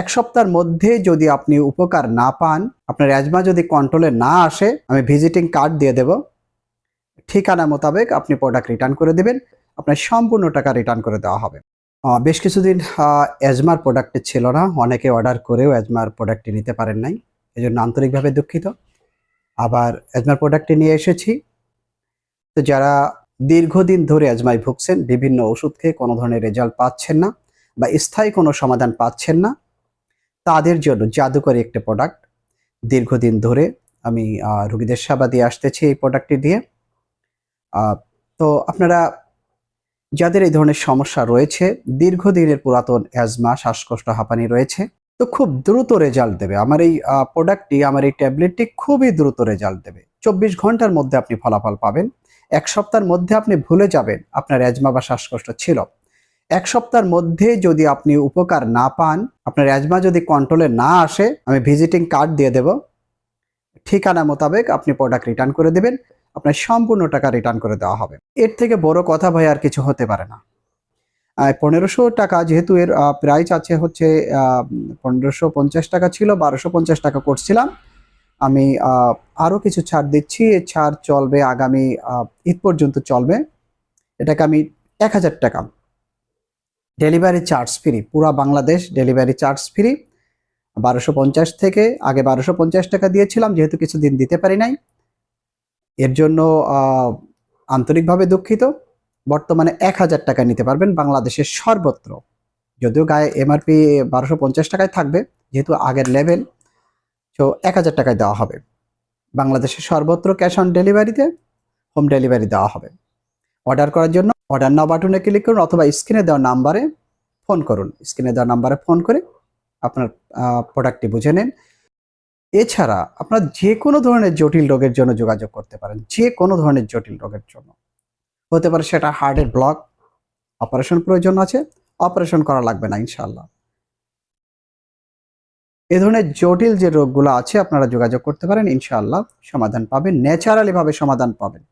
এক সপ্তাহের মধ্যে যদি আপনি উপকার না পান, আপনার অ্যাজমা যদি কন্ট্রোলে না আসে, আমি ভিজিটিং কার্ড দিয়ে দেব। ঠিকানা মোতাবেক আপনি প্রোডাক্ট রিটার্ন করে দেবেন, আপনার সম্পূর্ণ টাকা রিটার্ন করে দেওয়া হবে। বেশ কিছুদিন অ্যাজমার প্রোডাক্টটি ছিল না, অনেকে অর্ডার করেও অ্যাজমার প্রোডাক্টটি নিতে পারেন নাই এই জন্য আন্তরিকভাবে দুঃখিত। আবার অ্যাজমার প্রোডাক্টটি নিয়ে এসেছি। তো যারা দীর্ঘদিন ধরে অ্যাজমায় ভুগছেন, বিভিন্ন ওষুধ খেয়ে কোনো ধরনের রেজাল্ট পাচ্ছেন না বা স্থায়ী কোনো সমাধান পাচ্ছেন না তাদের জন্য জাদুকরী একটা প্রোডাক্ট দীর্ঘদিন ধরে আমি রোগীদের সেবা দিয়ে আসতেছি এই প্রোডাক্টটি দিয়ে। তো আপনারা, যাদের এই ধরনের সমস্যা রয়েছে, দীর্ঘদিনের পুরাতন অ্যাজমা শ্বাসকষ্ট, হাঁপানি রয়েছে, তো খুব দ্রুত রেজাল্ট দেবে। আমার এই প্রোডাক্টটি আমার এই ট্যাবলেটটি খুবই দ্রুত রেজাল্ট দেবে। চব্বিশ ঘণ্টার মধ্যে আপনি ফলাফল পাবেন। এক সপ্তাহের মধ্যে আপনি ভুলে যাবেন আপনার অ্যাজমা বা শ্বাসকষ্ট ছিল। এক সপ্তাহের মধ্যে যদি আপনি উপকার না পান, আপনার অ্যাজমা যদি কন্ট্রোলে না আসে, আমি ভিজিটিং কার্ড দিয়ে দেব। ঠিকানা মোতাবেক আপনি প্রোডাক্ট রিটার্ন করে দেবেন, আপনার সম্পূর্ণ টাকা রিটার্ন করে দেওয়া হবে। এর থেকে বড় কথা ভাই আর কিছু হতে পারে না। পনেরোশো টাকা যেহেতু এর প্রাইস আছে হচ্ছে পনেরোশো পঞ্চাশ টাকা ছিল, বারোশো পঞ্চাশ টাকা করছিলাম। আমি আরও কিছু ছাড় দিচ্ছি এই ছাড় চলবে আগামী ঈদ পর্যন্ত চলবে। এটাকে আমি এক হাজার টাকা ডেলিভারি চার্জ ফ্রি, পুরা বাংলাদেশ ডেলিভারি চার্জ ফ্রি। বারোশো পঞ্চাশ থেকে, আগে বারোশো পঞ্চাশ টাকা দিয়েছিলাম, যেহেতু কিছুদিন দিতে পারি নাই। এর জন্য আন্তরিকভাবে দুঃখিত। বর্তমানে এক হাজার টাকা নিতে পারবেন বাংলাদেশের সর্বত্র। যদিও গায়ে এমআরপি বারোশো পঞ্চাশ টাকায় থাকবে, যেহেতু আগের লেভেল, তো এক হাজার টাকায় দেওয়া হবে। বাংলাদেশের সর্বত্র ক্যাশ অন ডেলিভারিতে, হোম ডেলিভারি দেওয়া হবে। অর্ডার করার জন্য অর্ডার নাও বাটনে ক্লিক করুন অথবা স্ক্রিনে দেওয়া নাম্বারে ফোন করুন। স্ক্রিনে দেওয়া নাম্বারে ফোন করে আপনার প্রোডাক্টটি বুঝে নিন। এছাড়া আপনার যে কোনো ধরনের জটিল রোগের জন্য যোগাযোগ করতে পারেন। যে কোনো ধরনের জটিল রোগের জন্য। হতে পারে সেটা হার্টের ব্লক অপারেশন প্রয়োজন আছে অপারেশন করা লাগবে না ইনশাল্লাহ এ ধরনের জটিল যে রোগগুলো আছে আপনারা যোগাযোগ করতে পারেন, ইনশাআল্লাহ সমাধান পাবেন, ন্যাচারালি ভাবে সমাধান পাবেন।